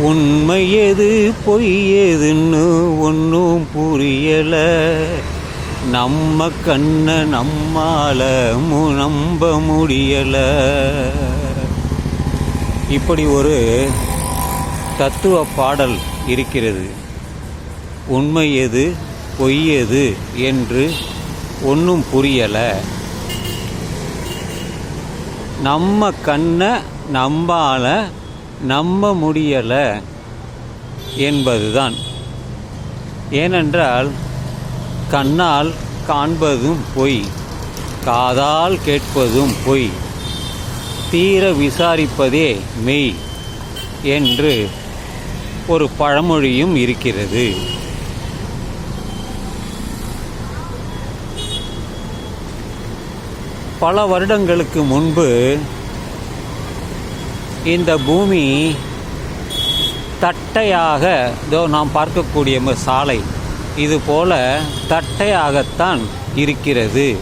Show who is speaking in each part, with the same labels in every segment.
Speaker 1: உண்மை எது பொய் எதுன்னு ஒன்றும் புரியல. நம்ம கண்ணை நம்மால நம்ப முடியல. இப்படி ஒரு தத்துவ பாடல் இருக்கிறது. உண்மை எது பொய் எது என்று ஒன்றும் புரியலை. நம்ம கண்ணை நம்பால நம்ப முடியலை என்பதுதான். ஏனென்றால் கண்ணால் காண்பதும் பொய் காதால் கேட்பதும் பொய் தீர விசாரிப்பதே மெய் என்று ஒரு பழமொழியும் இருக்கிறது. பல வருடங்களுக்கு முன்பு இந்த பூமி தட்டையாக இதோ நாம் பார்க்கக்கூடிய சாலை இது போல தட்டையாகத்தான் இருக்கிறது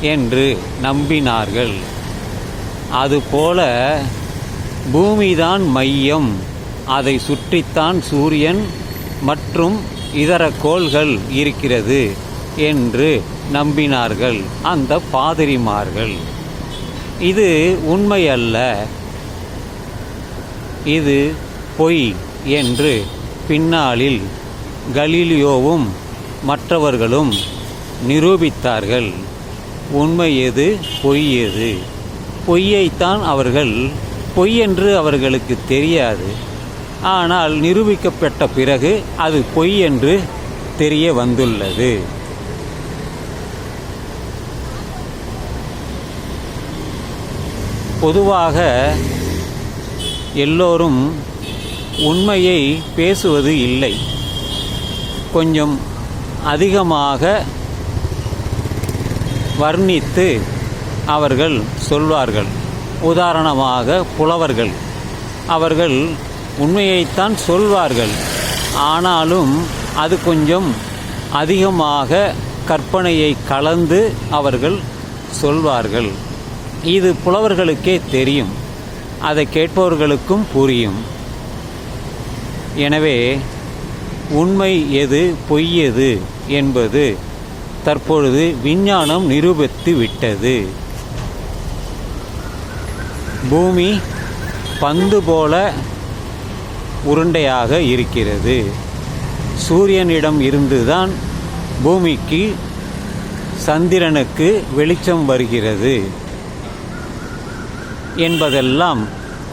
Speaker 1: என்று நம்பினார்கள். அதுபோல பூமிதான் மையம் அதை சுற்றித்தான் சூரியன் மற்றும் இதர கோள்கள் இருக்கிறது என்று நம்பினார்கள் அந்த பாதிரிமார்கள். இது உண்மையல்ல. இது பொய் என்று பின்னாளில் கலீலியோவும் மற்றவர்களும் நிரூபித்தார்கள். உண்மை எது? பொய் எது? பொய்யைத்தான் அவர்கள் பொய் என்று அவர்களுக்கு தெரியாது. ஆனால் நிரூபிக்கப்பட்ட பிறகு அது பொய் என்று தெரிய வந்துள்ளது. பொதுவாக எல்லோரும் உண்மையை பேசுவது இல்லை. கொஞ்சம் அதிகமாக வர்ணித்து அவர்கள் சொல்வார்கள். உதாரணமாக புலவர்கள். அவர்கள் உண்மையைத்தான் சொல்வார்கள். ஆனாலும் அது கொஞ்சம் அதிகமாக கற்பனையை கலந்து அவர்கள் சொல்வார்கள். இது புலவர்களுக்கே தெரியும். அதை கேட்பவர்களுக்கும் புரியும். எனவே உண்மை எது பொய் எது என்பது தற்பொழுது விஞ்ஞானம் நிரூபித்து விட்டது. பூமி பந்து போல உருண்டையாக இருக்கிறது. சூரியனிடம் இருந்துதான் பூமிக்கு சந்திரனுக்கு வெளிச்சம் வருகிறது. என்பதெல்லாம்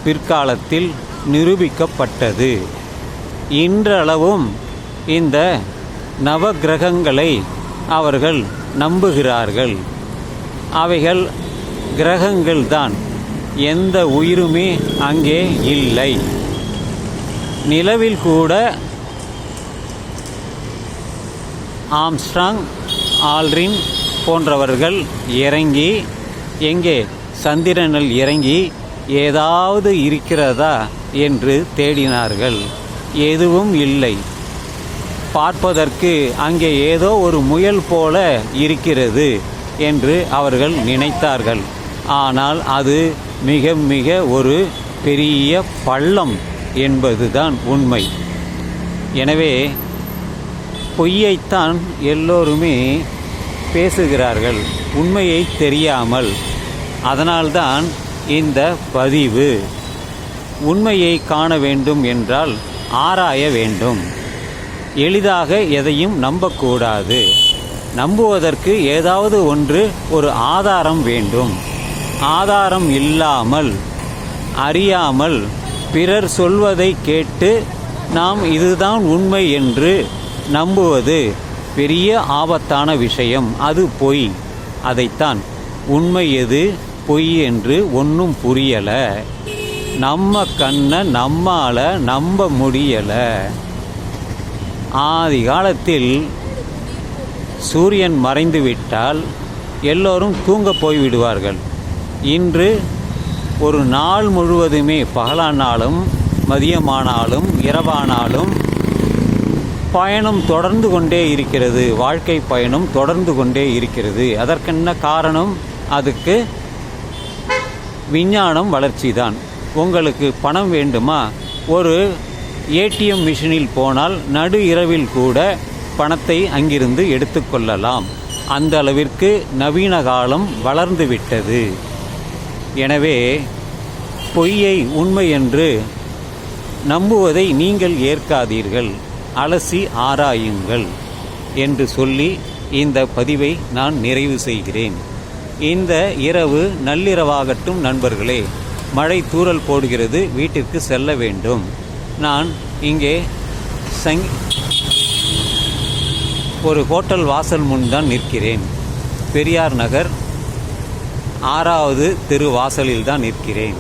Speaker 1: பிற்காலத்தில் நிரூபிக்கப்பட்டது. இன்றளவும் இந்த நவக்கிரகங்களை அவர்கள் நம்புகிறார்கள். அவைகள் கிரகங்கள்தான். எந்த உயிருமே அங்கே இல்லை. நிலவில் கூட ஆம்ஸ்ட்ராங் ஆல்ரின் போன்றவர்கள் இறங்கி எங்கே சந்திரனில் இறங்கி ஏதாவது இருக்கிறதா என்று தேடினார்கள். எதுவும் இல்லை. பார்ப்பதற்கு அங்கே ஏதோ ஒரு முயல் போல இருக்கிறது என்று அவர்கள் நினைத்தார்கள். ஆனால் அது மிக மிக ஒரு பெரிய பள்ளம் என்பதுதான் உண்மை. எனவே பொய்யைத்தான் எல்லோருமே பேசுகிறார்கள். உண்மையை தெரியாமல் அதனால்தான் இந்த பதிவு உண்மையை காண வேண்டும் என்றால் ஆராய வேண்டும். எளிதாக எதையும் நம்பக்கூடாது. நம்புவதற்கு ஏதாவது ஒன்று ஒரு ஆதாரம் வேண்டும். ஆதாரம் இல்லாமல் அறியாமல் பிறர் சொல்வதை கேட்டு நாம் இதுதான் உண்மை என்று நம்புவது பெரிய ஆபத்தான விஷயம். அது பொய். அதைத்தான் உண்மை எது? பொய் என்று ஒன்றும் புரியலை. நம்ம கண்ணை நம்மால் நம்ப முடியலை. ஆதி காலத்தில் சூரியன் மறைந்து விட்டால் எல்லோரும் தூங்க போய்விடுவார்கள் இன்று ஒரு நாள் முழுவதுமே பகலானாலும் மதியமானாலும் இரவானாலும் பயணம் தொடர்ந்து கொண்டே இருக்கிறது. வாழ்க்கை பயணம் தொடர்ந்து கொண்டே இருக்கிறது. அதற்கென்ன காரணம்? அதுக்கு விஞ்ஞானம் வளர்ச்சி தான் உங்களுக்கு பணம் வேண்டுமா? ஒரு ஏடிஎம் மிஷினில் போனால் நடு இரவில் கூட பணத்தை அங்கிருந்து எடுத்துக்கொள்ளலாம் அந்த அளவிற்கு நவீன காலம் வளர்ந்து விட்டது. எனவே பொய்யை உண்மை என்று நம்புவதை நீங்கள் ஏற்காதீர்கள். அலசி ஆராயுங்கள் என்று சொல்லி இந்த பதிவை நான் நிறைவு செய்கிறேன். இந்த இரவு நள்ளிரவாகட்டும் நண்பர்களே. மழை தூறல் போடுகிறது வீட்டிற்கு செல்ல வேண்டும். நான் இங்கே சங் ஒரு ஹோட்டல் வாசல் முன் தான் நிற்கிறேன். பெரியார் நகர் ஆறாவது தெரு வாசலில் தான் நிற்கிறேன்.